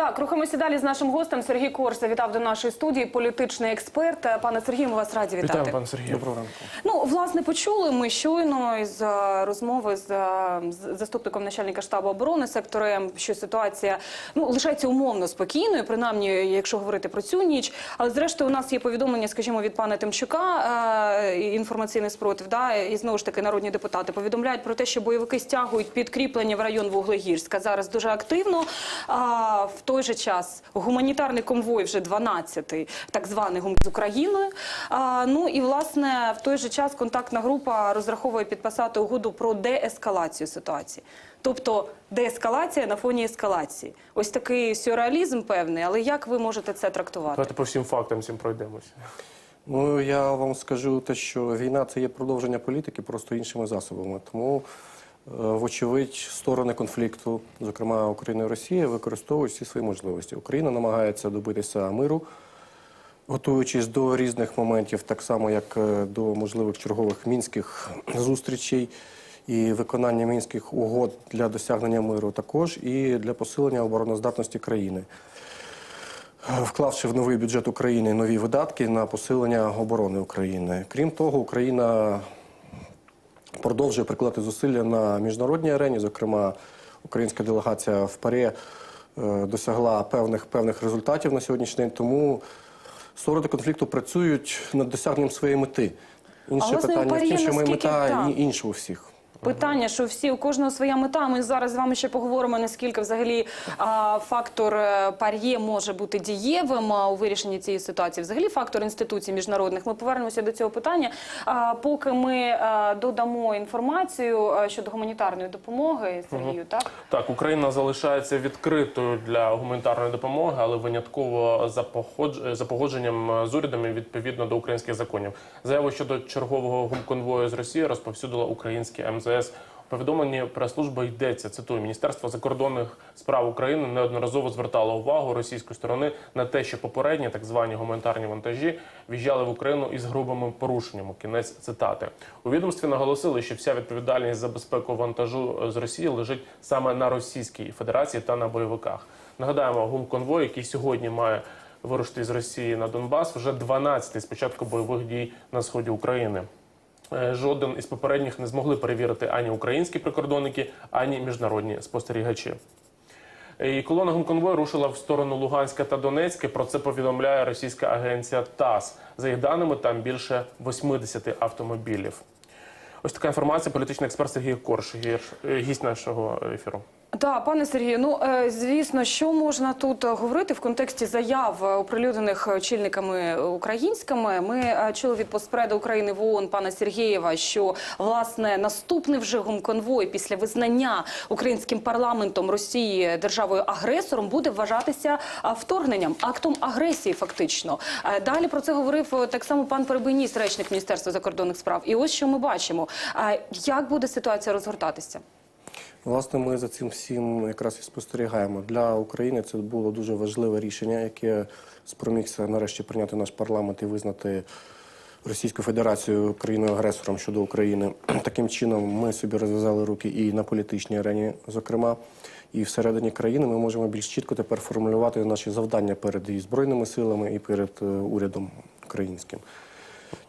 Так, рухаємося далі з нашим гостем. Сергій Корс завітав до нашої студії, політичний експерт. Е, Пане Сергію, ми вас раді вітати. Вітаємо, пане Сергію. Доброго ранку. Ну, власне, почули ми щойно із е, розмови з, е, заступником начальника штабу оборони сектору М, що ситуація ну лишається умовно спокійною, принаймні, якщо говорити про цю ніч. Але зрештою, у нас є повідомлення, скажімо, від пана Тимчука, е, інформаційний спротив, да, і знову ж таки народні депутати повідомляють про те, що бойовики стягують підкріплення в район Вуглегірська зараз дуже активно. В той же час гуманітарний конвой вже 12-й, так званий гум з Україною. А, ну і власне в той же час контактна група розраховує підписати угоду про деескалацію ситуації. Тобто деескалація на фоні ескалації. Ось такий сюрреалізм певний, але як ви можете це трактувати? Давайте по всім фактам всім пройдемося. Ну я вам скажу те, що війна це є продовження політики, просто іншими засобами. Тому, вочевидь, сторони конфлікту, зокрема Україна і Росія, використовують всі свої можливості. Україна намагається добитися миру, готуючись до різних моментів, так само як е, до можливих чергових мінських зустрічей і виконання мінських угод для досягнення миру, також і для посилення обороноздатності країни. вклавши в новий бюджет України нові видатки на посилення оборони України. Крім того, Україна продовжує прикладати зусилля на міжнародній арені. Зокрема, українська делегація в ПАРЄ е, досягла певних певних результатів на сьогоднішній день. Тому сторони конфлікту працюють над досягненням своєї мети. Інше Але питання в тім, що ми мета інша у всіх. Питання, що всі у кожного своя мета. Ми зараз з вами ще поговоримо, наскільки взагалі а, фактор е, пар'є може бути дієвим у вирішенні цієї ситуації. Взагалі фактор інституцій міжнародних. Ми повернемося до цього питання. А, поки ми а, додамо інформацію щодо гуманітарної допомоги Сергію, так Так, Україна залишається відкритою для гуманітарної допомоги, але винятково за походж- за погодженням з урядами відповідно до українських законів. Заяву щодо чергового гумконвою з Росії розповсюдила українське МЗС. У повідомленні прес-служби йдеться. Цитую Міністерство закордонних справ України неодноразово звертало увагу російської сторони на те, що попередні так звані гуманітарні вантажі в'їжджали в Україну із грубими порушеннями. Кінець цитати у відомстві наголосили, що вся відповідальність за безпеку вантажу з Росії лежить саме на Російській Федерації та на бойовиках. Нагадаємо, гумконвой, який сьогодні має вирушити з Росії на Донбас, вже 12-й з початку бойових дій на сході України. Е, Жоден із попередніх не змогли перевірити ані українські прикордонники, ані міжнародні спостерігачі. І колона гумконвою рушила в сторону Луганська та Донецька. Про це повідомляє російська агенція ТАСС. За їх даними, там більше 80 автомобілів. Ось така інформація. Політичний експерт Сергій Корш, гість нашого ефіру. Так, пане Сергію, ну е, звісно, що можна тут е, говорити в контексті заяв, е, оприлюднених очільниками українськими. Ми чули від постпреда України в ООН пана Сергієва, що власне наступний вже гумконвой після визнання українським парламентом Росії державою агресором буде вважатися вторгненням, актом агресії, фактично. Далі про це говорив так само пан Перебийніс, речник Міністерства закордонних справ. І ось що ми бачимо. Як буде ситуація розгортатися? Власне, ми за цим всім якраз і спостерігаємо. Для України це було дуже важливе рішення, яке спромігся нарешті прийняти наш парламент і визнати Російську Федерацію країною-агресором щодо України. Таким чином, ми собі розв'язали руки і на політичній арені, зокрема, і всередині країни ми можемо більш чітко тепер формулювати наші завдання перед і збройними силами, і перед е, урядом українським.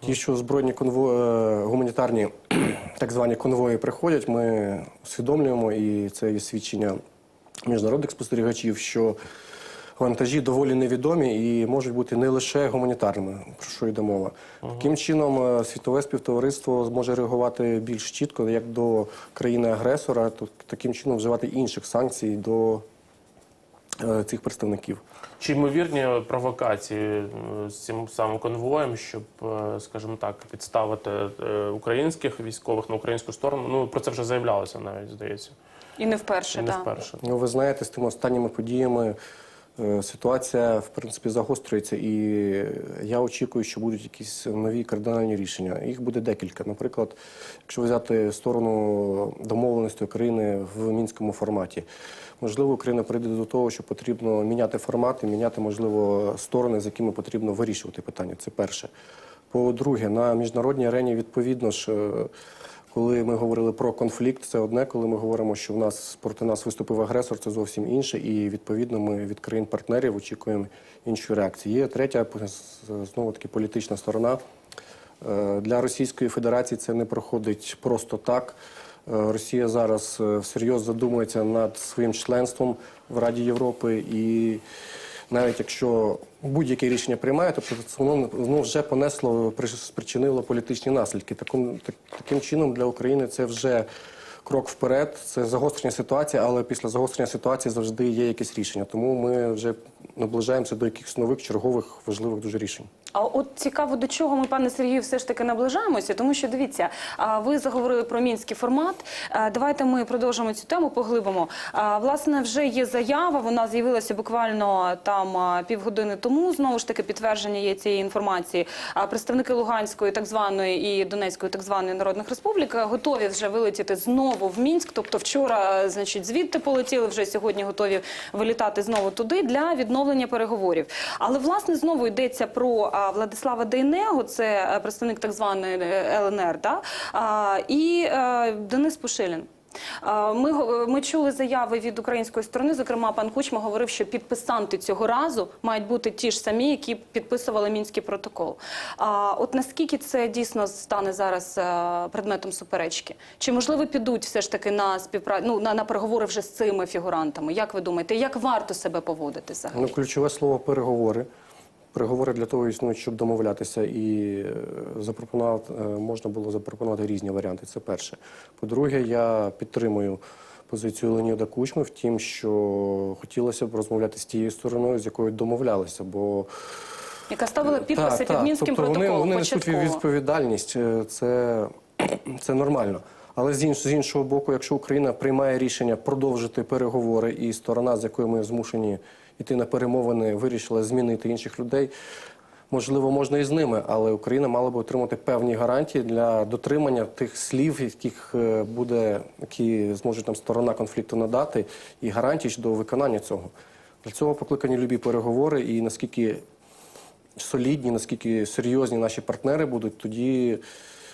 Ті, що збройні конво... е, гуманітарні так звані конвої приходять, ми усвідомлюємо, і це є свідчення міжнародних спостерігачів, що вантажі доволі невідомі і можуть бути не лише гуманітарними, про що йде мова. Таким чином, е, світове співтовариство зможе реагувати більш чітко як до країни-агресора, то таким чином вживати інших санкцій до е, цих представників. Чи ймовірні провокації е, з цим самим конвоєм, щоб, е, скажімо так, підставити е, українських військових на українську сторону? Ну про це вже заявлялося навіть здається, І не вперше, і не так. вперше. Ну, ви знаєте, з тими останніми подіями ситуація в принципі загострюється, і я очікую, що будуть якісь нові кардинальні рішення. Їх буде декілька. Наприклад, якщо взяти сторону домовленості України в мінському форматі, можливо, Україна прийде до того, що потрібно міняти формат і міняти, можливо, сторони, з якими потрібно вирішувати питання. Це перше. По-друге, на міжнародній арені відповідно ж. Е, Коли ми говорили про конфлікт, це одне. Коли ми говоримо, що в нас проти нас виступив агресор, це зовсім інше. І відповідно ми від країн-партнерів очікуємо іншу реакцію. Є третя знову таки політична сторона. Е, Для Російської Федерації це не проходить просто так. Е, Росія зараз е, всерйоз задумується над своїм членством в Раді Європи, і навіть якщо будь-яке рішення приймає, тобто воно, ну, вже понесло, при- спричинило політичні наслідки. Таким, так, таким чином для України це вже крок вперед, це загострення ситуації, але після загострення ситуації завжди є якесь рішення. Тому ми вже наближаємося до якихось нових чергових важливих дуже рішень. А от цікаво, до чого ми, пане Сергію, все ж таки наближаємося, тому що дивіться, ви заговорили про мінський формат. Давайте ми продовжимо цю тему, поглибимо. Власне, вже є заява. Вона з'явилася буквально там півгодини тому. Знову ж таки, підтвердження є цієї інформації. Представники Луганської, так званої і Донецької, так званої народних республік готові вже вилетіти знову в Мінськ. Тобто, вчора, значить, звідти полетіли, вже сьогодні готові вилітати знову туди для відновлення переговорів. Але власне знову йдеться про Владислава Дейнего, це е, представник так званої е, ЛНР, да? і е, Денис Пушилін. Ми, ми чули заяви від української сторони. Зокрема, пан Кучма говорив, що підписанти цього разу мають бути ті ж самі, які підписували мінський протокол. А от наскільки це дійсно стане зараз е, предметом суперечки? Чи можливо підуть все ж таки на співпрацю ну, на, на переговори вже з цими фігурантами? Як ви думаєте, як варто себе поводити взагалі? Ну, ключове слово переговори. Переговори для того існують, щоб домовлятися, і е, запропонувати е, можна було запропонувати різні варіанти. Це перше. По-друге, я підтримую позицію Леоніда Кучми в тім, що хотілося б розмовляти з тією стороною, з якою домовлялися. Бо Яка ставила підписи Так, під так. мінським тобто протоколом? Вони, вони несуть відповідальність, е, це, це нормально. Але з іншого боку, якщо Україна приймає рішення продовжити переговори, і сторона, з якою ми змушені йти на перемовини, вирішила змінити інших людей. Можливо, можна і з ними, але Україна мала би отримати певні гарантії для дотримання тих слів, яких е, буде, які зможе там сторона конфлікту надати, і гарантій щодо виконання цього. Для цього покликані любі переговори, і наскільки солідні, наскільки серйозні наші партнери будуть, тоді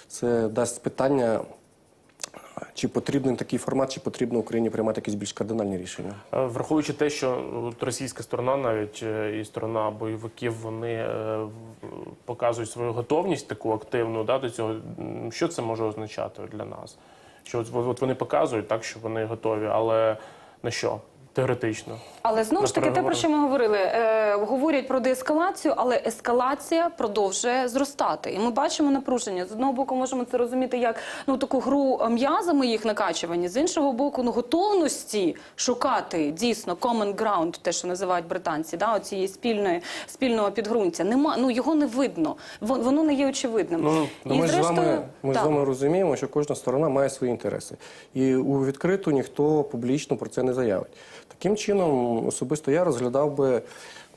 це дасть питання, чи потрібен такий формат, чи потрібно Україні приймати якісь більш кардинальні рішення. Е, Враховуючи те, що російська сторона, навіть е, і сторона бойовиків, вони е, показують свою готовність таку активну да, до цього. Що це може означати для нас? Що от вони показують так, що вони готові, але на що? Теоретично. Але знову ж таки, те, про що ми говорили, е, говорять про деескалацію, але ескалація продовжує зростати. І ми бачимо напруження. З одного боку, можемо це розуміти як ну таку гру м'язами їх накачування, з іншого боку, ну готовності шукати дійсно common ground, те, що називають британці, да, оцієї спільної спільного підґрунтя. Нема, ну його не видно. Вон- Воно не є очевидним. Ну, Ну, ми ж з вами, ми з вами розуміємо, що кожна сторона має свої інтереси. І у відкриту ніхто публічно про це не заявить. Таким чином, особисто я розглядав би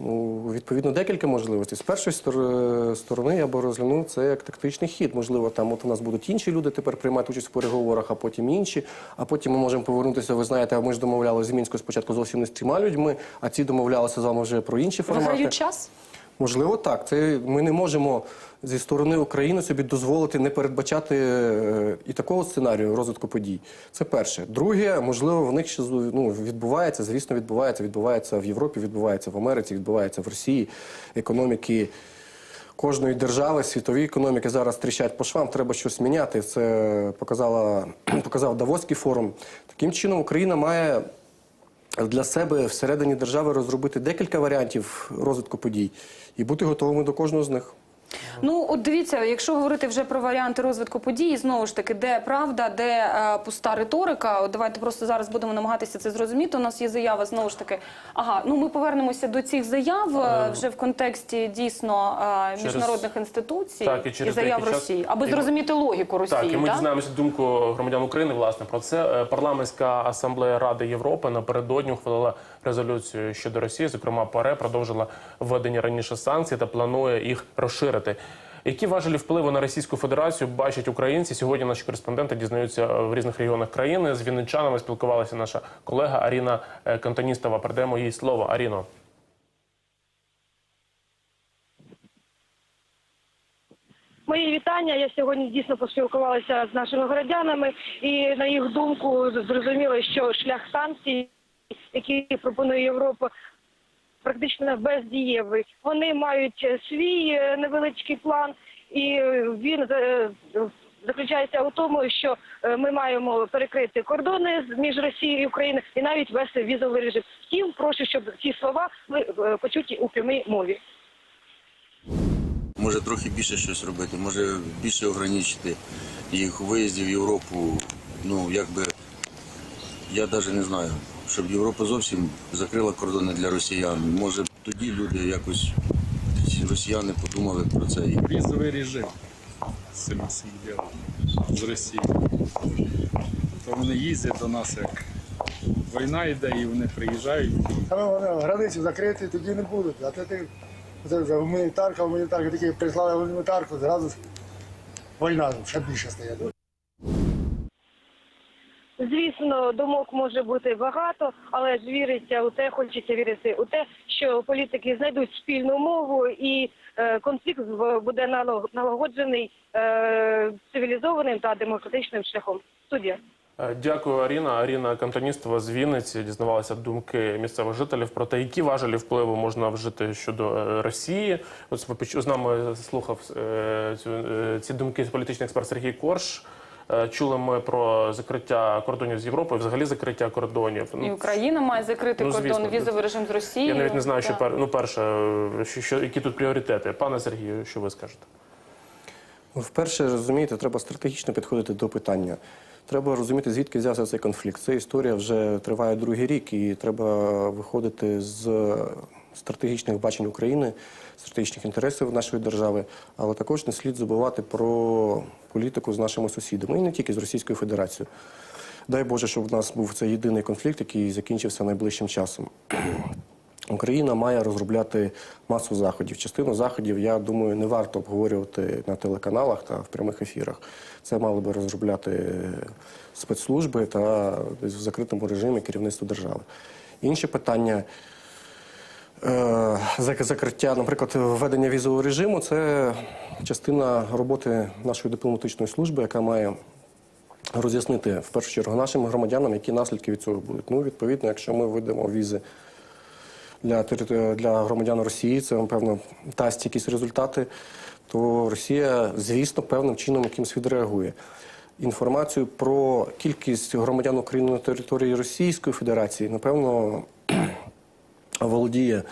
ну, відповідно декілька можливостей. З першої стор- сторони я би розглянув це як тактичний хід. Можливо, там от у нас будуть інші люди тепер приймати участь в переговорах, а потім інші. А потім ми можемо повернутися. Ви знаєте, а ми ж домовлялися з Мінською спочатку зовсім не з цими людьми, а ці домовлялися з вами вже про інші формати. Виграють час. Можливо, так. Це ми не можемо зі сторони України собі дозволити не передбачати е, і такого сценарію розвитку подій. Це перше. Друге, можливо, в них ще ну, відбувається, звісно, відбувається. Відбувається в Європі, відбувається в Америці, відбувається в Росії. Економіки кожної держави, світові економіки зараз тріщать по швам, треба щось міняти. Це показала, показав Давоський форум. Таким чином, Україна має для себе всередині держави розробити декілька варіантів розвитку подій і бути готовими до кожного з них. Ну, от дивіться, якщо говорити вже про варіанти розвитку подій, знову ж таки, де правда, де е, пуста риторика. От давайте просто зараз будемо намагатися це зрозуміти. У нас є заява знову ж таки. Ага, ну ми повернемося до цих заяв е, вже в контексті дійсно е, Через- міжнародних інституцій Так, і через заяв деякий час- Росії, аби і- зрозуміти логіку Росії. Так, і ми так? дізнаємося думку громадян України власне про це. Е, Парламентська асамблея Ради Європи напередодні ухвалила резолюцію щодо Росії. Зокрема, ПАРЕ продовжила введення раніше санкцій та планує їх розширити. Які важелі впливу на Російську Федерацію бачать українці? Сьогодні наші кореспонденти дізнаються в різних регіонах країни. З вінничанами спілкувалася наша колега Аріна е, Кантоністова. Передаємо їй слово. Аріно. Мої вітання. Я сьогодні дійсно поспілкувалася з нашими городянами, і на їх думку зрозуміло, що шлях санкцій, який пропонує Європа, практично бездієвий. Вони мають е, свій е, невеличкий план, і е, він заключається у тому, що ми маємо перекрити кордони між Росією і Україною і навіть вести візовий режим. Втім, прошу, щоб ці слова почуті у прямій мові. Може трохи більше щось робити, може більше ограничити їх виїздів в Європу. Ну, якби я навіть не знаю, щоб Європа зовсім закрила кордони для росіян. Може тоді люди якось росіяни подумали про це. визовый режим з цим всім ділом з Росії. То вони їздять до нас, як війна йде, і вони приїжджають. Границі закриті, тоді не будуть. А це ти вже гуманітарка, гуманітарка такі прислали гуманітарку, зразу війна ще більше стає. Звісно, думок може бути багато, але ж віриться у те, хочеться вірити у те, що політики знайдуть спільну мову і е, конфлікт буде налагоджений е, цивілізованим та демократичним шляхом. Студія. Е, Дякую, Аріна. Аріна Кантоністова з Вінниці дізнавалася думки місцевих жителів про те, які важелі впливу можна вжити щодо Росії. Ось з нами слухав ці думки політичний експерт Сергій Корж. Е, Чули ми про закриття кордонів з Європою, взагалі закриття кордонів. І Ну, Україна має закрити Ну, кордон, візовий режим з Росією. Я навіть не знаю, що пер... ну, перше, що, що які тут пріоритети. Пане Сергію, що ви скажете? Ну, Вперше, розумієте, треба стратегічно підходити до питання. Треба розуміти, звідки взявся цей конфлікт. Ця історія вже триває другий рік, і треба виходити з стратегічних бачень України, стратегічних інтересів нашої держави, але також не слід забувати про політику з нашими сусідами, і не тільки з Російською Федерацією. Дай Боже, щоб в нас був цей єдиний конфлікт, який закінчився найближчим часом. Україна має розробляти масу заходів. Частину заходів, я думаю, не варто обговорювати на телеканалах та в прямих ефірах. Це мали би розробляти спецслужби та в закритому режимі керівництво держави. Інше питання. Е, зак- Закриття, наприклад, введення візового режиму це частина роботи нашої дипломатичної служби, яка має роз'яснити в першу чергу нашим громадянам, які наслідки від цього будуть. Ну, відповідно, якщо ми введемо візи для, для громадян Росії, це, напевно, дасть якісь результати, то Росія, звісно, певним чином якимось відреагує. Інформацію про кількість громадян України на території Російської Федерації, напевно, володіє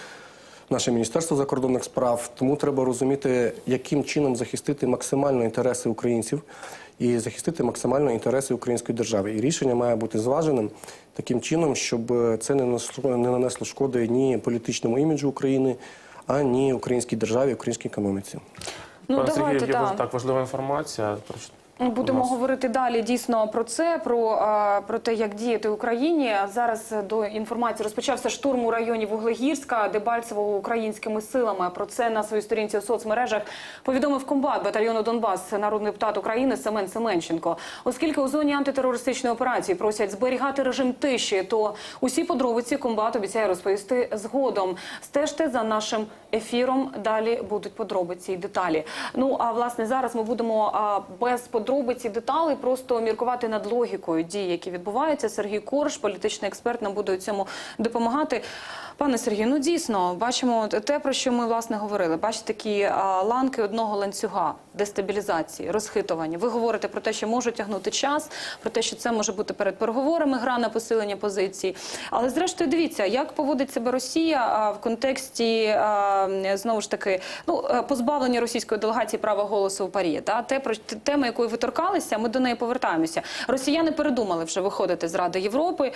наше Міністерство закордонних справ. Тому треба розуміти, яким чином захистити максимально інтереси українців і захистити максимально інтереси української держави. І рішення має бути зваженим таким чином, щоб це не нанесло, шкоди ні політичному іміджу України, ані українській державі, українській економіці. Ну, Пане давайте, Сергію, є так. так важлива інформація. Про Будемо нас- говорити далі дійсно про це, про, про те, як діяти Україні. Зараз до інформації розпочався штурм у районі Вуглегірська, Дебальцевого українськими силами. Про це на своїй сторінці у соцмережах повідомив комбат батальйону Донбас, народний депутат України Семен Семенченко. Оскільки у зоні антитерористичної операції просять зберігати режим тиші, то усі подробиці комбат обіцяє розповісти згодом. Стежте за нашим ефіром. Далі будуть подробиці і деталі. Ну а власне зараз ми будемо без подробиць і деталей просто міркувати над логікою дій, які відбуваються. Сергій Корж, політичний експерт, нам буде у цьому допомагати. Пане Сергію, ну дійсно бачимо те, про що ми власне говорили. Бачите такі ланки одного ланцюга дестабілізації, розхитування. Ви говорите про те, що може тягнути час, про те, що це може бути перед переговорами гра на посилення позицій. Але зрештою, дивіться, як поводить себе Росія в контексті знову ж таки ну е, позбавлення російської делегації права голосу у Парі. Та те про т- тема, якої ви торкалися, ми до неї повертаємося. Росіяни передумали вже виходити з Ради Європи.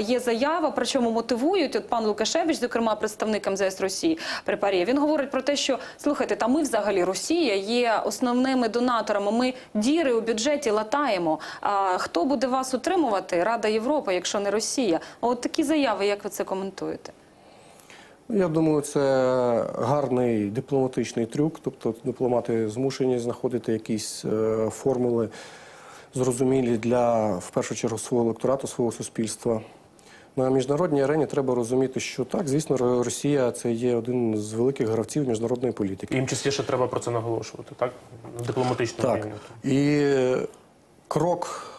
Є заява, причому мотивують. От пан Лукашевич, зокрема представник МЗС Росії при він говорить про те, що слухайте, та ми взагалі Росія є основними донаторами. Ми діри у бюджеті латаємо. А хто буде вас утримувати? Рада Європи, якщо не Росія? От такі заяви, як ви це коментуєте? Я думаю, це гарний дипломатичний трюк. Тобто дипломати змушені знаходити якісь е, формули зрозумілі для в першу чергу свого електорату, свого суспільства. На міжнародній арені треба розуміти, що так, звісно, Росія це є один з великих гравців міжнародної політики. Їм частіше треба про це наголошувати, так? На дипломатичному Так. І е, крок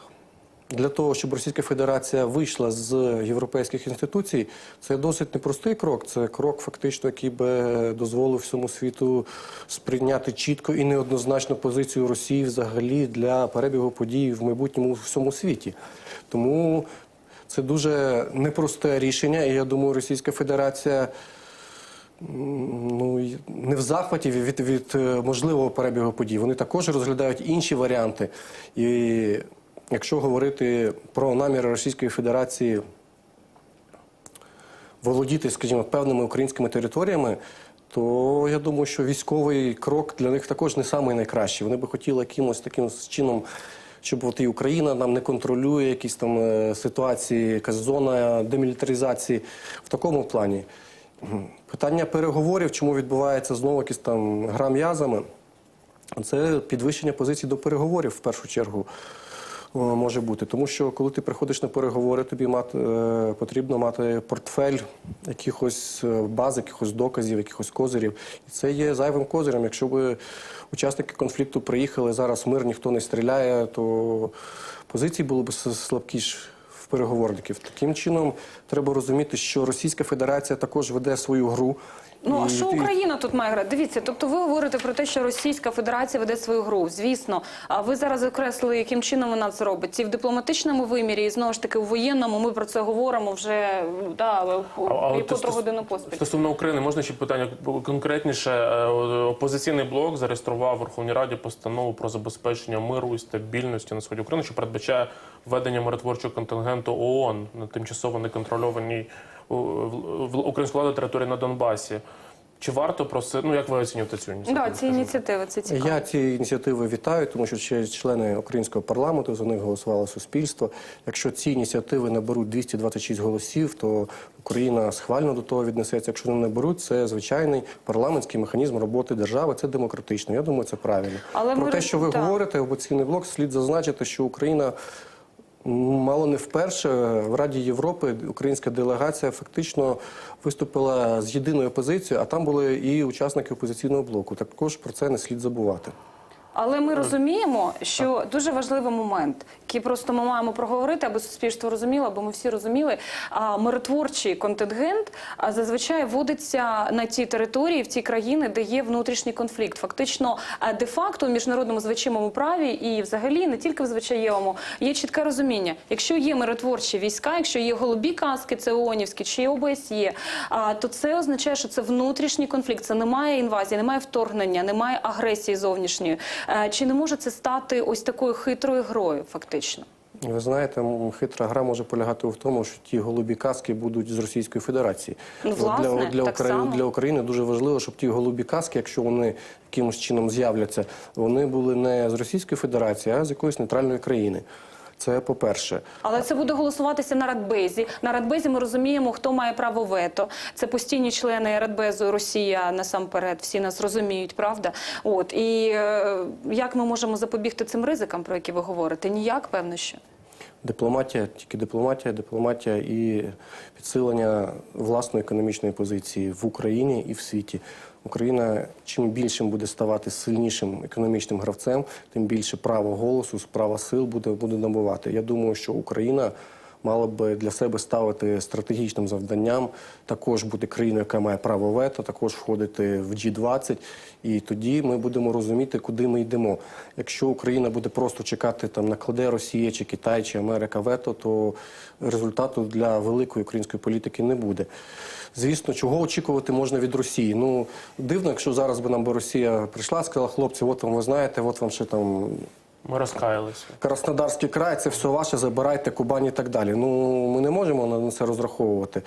для того, щоб Російська Федерація вийшла з європейських інституцій, це досить непростий крок. Це крок, фактично, який би дозволив всьому світу сприйняти чітко і неоднозначну позицію Росії взагалі для перебігу подій в майбутньому всьому світі. Тому це дуже непросте рішення, і я думаю, Російська Федерація ну, не в захваті від, від е, можливого перебігу подій. Вони також розглядають інші варіанти. І якщо говорити про наміри Російської Федерації володіти, скажімо, певними українськими територіями, то я думаю, що військовий крок для них також не найкращий. Вони би хотіли якимось таким чином. Щоб от і Україна нам не контролює якісь там е, ситуації, якась зона демілітаризації в такому плані. Питання переговорів, чому відбувається знову якісь там гра це підвищення позицій до переговорів в першу чергу може бути. Тому що коли ти приходиш на переговори, тобі мати, е, потрібно мати портфель якихось е, баз, якихось доказів, якихось козирів. І це є зайвим козирем. Якщо би учасники конфлікту приїхали, зараз мир ніхто не стріляє, то позиції були б с- слабкіш в переговорників. Таким чином, треба розуміти, що Російська Федерація також веде свою гру. Ну а що Україна тут має грати? Дивіться, тобто ви говорите про те, що Російська Федерація веде свою гру. Звісно, а ви зараз окреслили, яким чином вона це робить. І в дипломатичному вимірі, і знову ж таки у воєнному. Ми про це говоримо вже да, котру годину поспіль. Стосовно України, можна ще питання конкретніше. Е, Опозиційний блок зареєстрував в Верховній Раді постанову про забезпечення миру і стабільності на сході України, що передбачає введення миротворчого контингенту ООН на тимчасово неконтрольованій в- в українську владу території на Донбасі. Чи варто просити, ну як ви оцінюєте цю ініціативу? Да, ці ініціативи це цікаво. Я ці ініціативи вітаю, тому що ще члени українського парламенту за них голосувало суспільство. Якщо ці ініціативи наберуть 226 голосів, то Україна схвально до того віднесеться. Якщо не наберуть, це звичайний парламентський механізм роботи держави. Це демократично. Я думаю, це правильно. Але Про ми те, що ви так. говорите, опозиційний блок, слід зазначити, що Україна. Мало не вперше в Раді Європи українська делегація фактично виступила з єдиною позицією, а там були і учасники опозиційного блоку. Також про це не слід забувати. Але ми розуміємо, що дуже важливий момент, який просто ми маємо проговорити, аби суспільство розуміло, аби ми всі розуміли. А миротворчий контингент зазвичай вводиться на ті території, в ті країни, де є внутрішній конфлікт. Фактично, де-факто в міжнародному звичайному праві і взагалі не тільки в звичаєвому є чітке розуміння. Якщо є миротворчі війська, якщо є голубі каски, це ООНівські, чи ОБСЄ, то це означає, що це внутрішній конфлікт. Це немає інвазії, немає вторгнення, немає агресії зовнішньої. Е, Чи не може це стати ось такою хитрою грою, фактично? Ви знаєте, хитра гра може полягати в тому, що ті голубі каски будуть з Російської Федерації. Ну, власне, для, для, так Украї... само. для України дуже важливо, щоб ті голубі каски, якщо вони якимось чином з'являться, вони були не з Російської Федерації, а з якоїсь нейтральної країни. Це по-перше. Але це буде голосуватися на Радбезі. На Радбезі ми розуміємо, хто має право вето. Це постійні члени Радбезу, Росія насамперед. Всі нас розуміють, правда? От і е, як ми можемо запобігти цим ризикам, про які ви говорите? Ніяк, певно, що. Дипломатія, тільки дипломатія, дипломатія і підсилення власної економічної позиції в Україні і в світі. Україна чим більшим буде ставати сильнішим економічним гравцем, тим більше право голосу, права сил буде, буде набувати. Я думаю, що Україна мала би для себе ставити стратегічним завданням також бути країною, яка має право вето, також входити в G20, і тоді ми будемо розуміти, куди ми йдемо. Якщо Україна буде просто чекати там накладе Росія чи Китай чи Америка вето, то результату для великої української політики не буде. Звісно, чого очікувати можна від Росії? Ну дивно, якщо зараз би нам би Росія прийшла, сказала, хлопці, от вам ви знаєте, от вам ще там Ми розкаялися. Краснодарський край, це все ваше, забирайте Кубань і так далі. Ну ми не можемо на це розраховувати.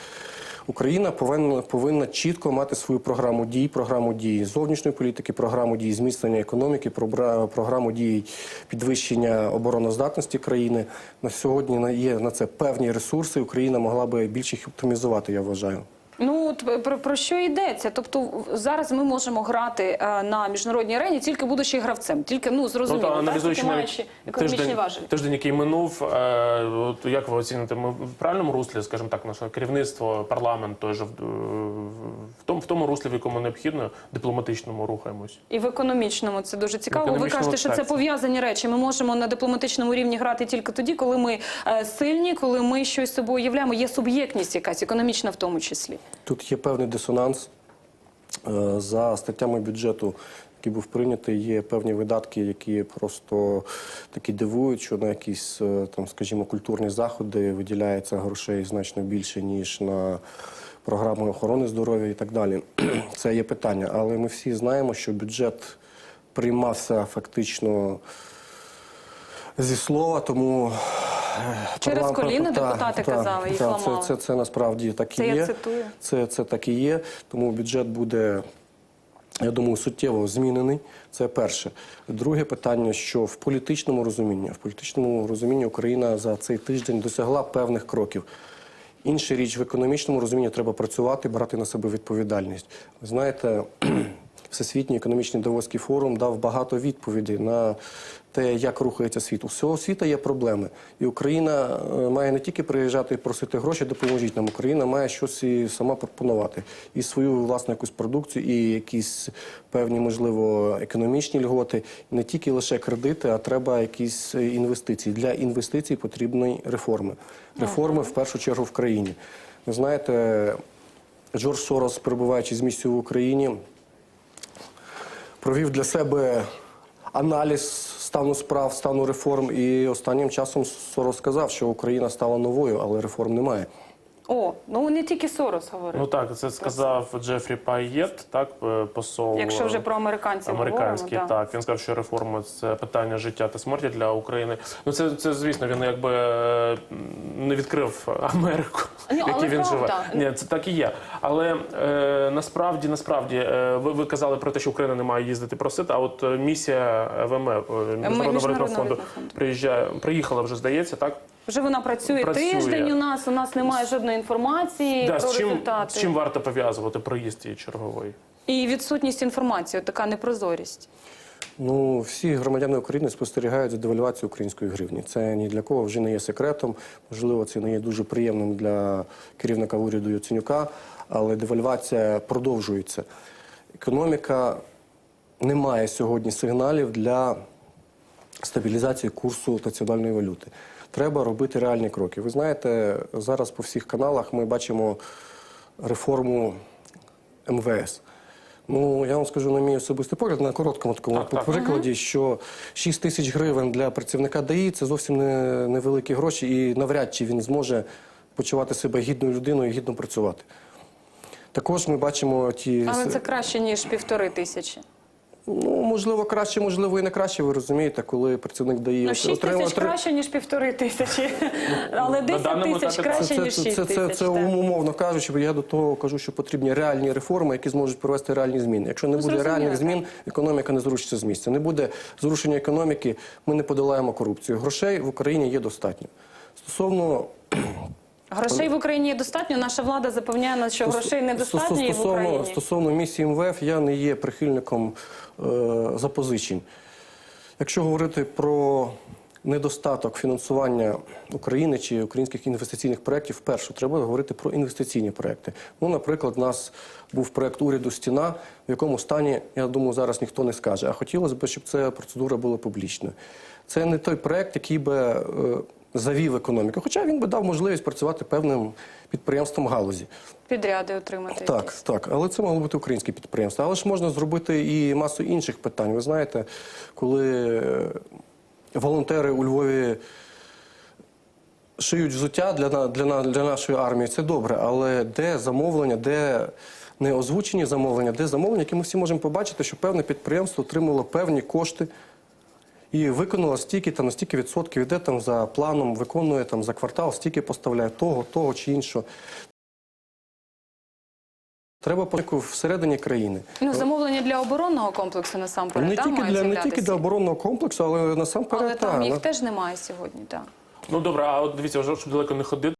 Україна повинна повинна чітко мати свою програму дій, програму дій зовнішньої політики, програму дій зміцнення економіки, програ- програму дій підвищення обороноздатності країни. На сьогодні є на це певні ресурси. Україна могла би більше їх оптимізувати, я вважаю. Ну от про, про що йдеться? Тобто зараз ми можемо грати е, на міжнародній арені, тільки будучи гравцем, тільки ну зрозуміло, та, так, аналізуючи тільки навіть маючи економічні тиждень, важелі. тиждень, який минув, е, от як ви оціните, ми в правильному руслі, скажімо так, наше керівництво, парламент той же в, в тому, в тому руслі, в якому необхідно, дипломатичному рухаємось. І в економічному це дуже цікаво. Ви економічному кажете, що це так, пов'язані речі. Ми можемо на дипломатичному рівні грати тільки тоді, коли ми е, сильні, коли ми щось собою являємо. Є суб'єктність якась, економічна в тому числі. Тут є певний дисонанс. Е, За статтями бюджету, який був прийнятий, є певні видатки, які просто такі дивують, що на якісь е, там, скажімо, культурні заходи виділяється грошей значно більше, ніж на програми охорони здоров'я і так далі. Це є питання. Але ми всі знаємо, що бюджет приймався фактично зі слова, тому Через парламент- коліна та- депутати та- казали, їх та, ламали. Це, це, це насправді так і Це я є. цитую. Це, це так і є. Тому бюджет буде, я думаю, суттєво змінений. Це перше. Друге питання, що в політичному розумінні, в політичному розумінні Україна за цей тиждень досягла певних кроків. Інша річ в економічному розумінні треба працювати, брати на себе відповідальність. Ви знаєте, Всесвітній економічний Давоський форум дав багато відповідей на те, як рухається світ. У всього світу є проблеми. І Україна е, має не тільки приїжджати і просити гроші, допоможіть нам. Україна має щось і сама пропонувати. І свою власну якусь продукцію, і якісь певні, можливо, економічні льготи. Не тільки лише кредити, а треба якісь е, інвестиції. Для інвестицій потрібні реформи. Реформи в першу чергу в країні. Ви знаєте, Джордж Сорос, перебуваючи з місцю в Україні, провів для себе аналіз стану справ, стану реформ. І останнім часом розказав, що Україна стала новою, але реформ немає. О, ну не тільки Сорос говорив. Ну так, це сказав Джефрі Пайєт, так, е, посол. Якщо вже про американців Американський, говоримо, так. Він сказав, що реформа це питання життя та смерті для України. Ну це, це звісно, він якби е, не відкрив Америку, Ні, в але якій він правда. живе. Ні, це так і є. Але е, насправді, насправді, е, ви, ви казали про те, що Україна не має їздити просити. А от е, місія ВМ е, Міжнародного валютного фонду. приїжджає, приїхала вже, здається, так? Вже вона працює, Працює. тиждень у нас. У нас немає жодної інформації Да, про з чим, результати. з чим варто пов'язувати проїзд її черговий? І відсутність інформації, от така непрозорість. Ну, всі громадяни України спостерігають за девальвацією української гривні. Це ні для кого вже не є секретом. Можливо, це не є дуже приємним для керівника уряду Яценюка, але девальвація продовжується. Економіка не має сьогодні сигналів для стабілізації курсу національної валюти. Треба робити реальні кроки. Ви знаєте, зараз по всіх каналах ми бачимо реформу МВС. Ну, я вам скажу на мій особистий погляд, на короткому такому Так, так. прикладі, що 6 тисяч гривень для працівника ДАІ це зовсім не невеликі гроші, і навряд чи він зможе почувати себе гідною людиною і гідно працювати. Також ми бачимо ті Але це краще, ніж півтори тисячі. Ну можливо краще, можливо, і не краще. Ви розумієте, коли працівник ДАІ Ну, 6 отримує- тисяч краще, ніж півтори тисячі. Але на 10 даному тисяч етапі краще, це, ніж це, 6 це, це, тисяч. це так. умовно кажучи, бо я до того кажу, що потрібні реальні реформи, які зможуть провести реальні зміни. Якщо не буде зрозуміло, реальних так. змін, економіка не зрушиться з місця. Не буде зрушення економіки, ми не подолаємо корупцію. Грошей в Україні є достатньо. Стосовно Грошей в Україні достатньо. Наша влада запевняє нас, що грошей недостатньо і в Україні. стосовно місії МВФ, я не є прихильником е, запозичень. Якщо говорити про недостаток фінансування України чи українських інвестиційних проєктів, вперше треба говорити про інвестиційні проєкти. Ну, наприклад, у нас був проєкт уряду Стіна, в якому стані, я думаю, зараз ніхто не скаже. А хотілося б, щоб ця процедура була публічною. Це не той проєкт, який би е, завів економіку, хоча він би дав можливість працювати певним підприємствам галузі. Підряди отримати. Так, якісь. так, але це мало бути українське підприємство. Але ж можна зробити і масу інших питань. Ви знаєте, коли е, волонтери у Львові шиють взуття для, для, для нашої армії, це добре. Але де замовлення, де не озвучені замовлення, де замовлення, які ми всі можемо побачити, що певне підприємство отримало певні кошти. І виконала стільки там на стільки відсотків, іде там за планом, виконує там за квартал, стільки поставляє того, того чи іншого. Треба політику всередині країни. Ну, замовлення для оборонного комплексу насамперед, Не да, тільки для не тільки для оборонного комплексу, але насамперед Але там та, їх на- теж немає сьогодні, так. Ну добре, а от дивіться, вже щоб далеко не ходити.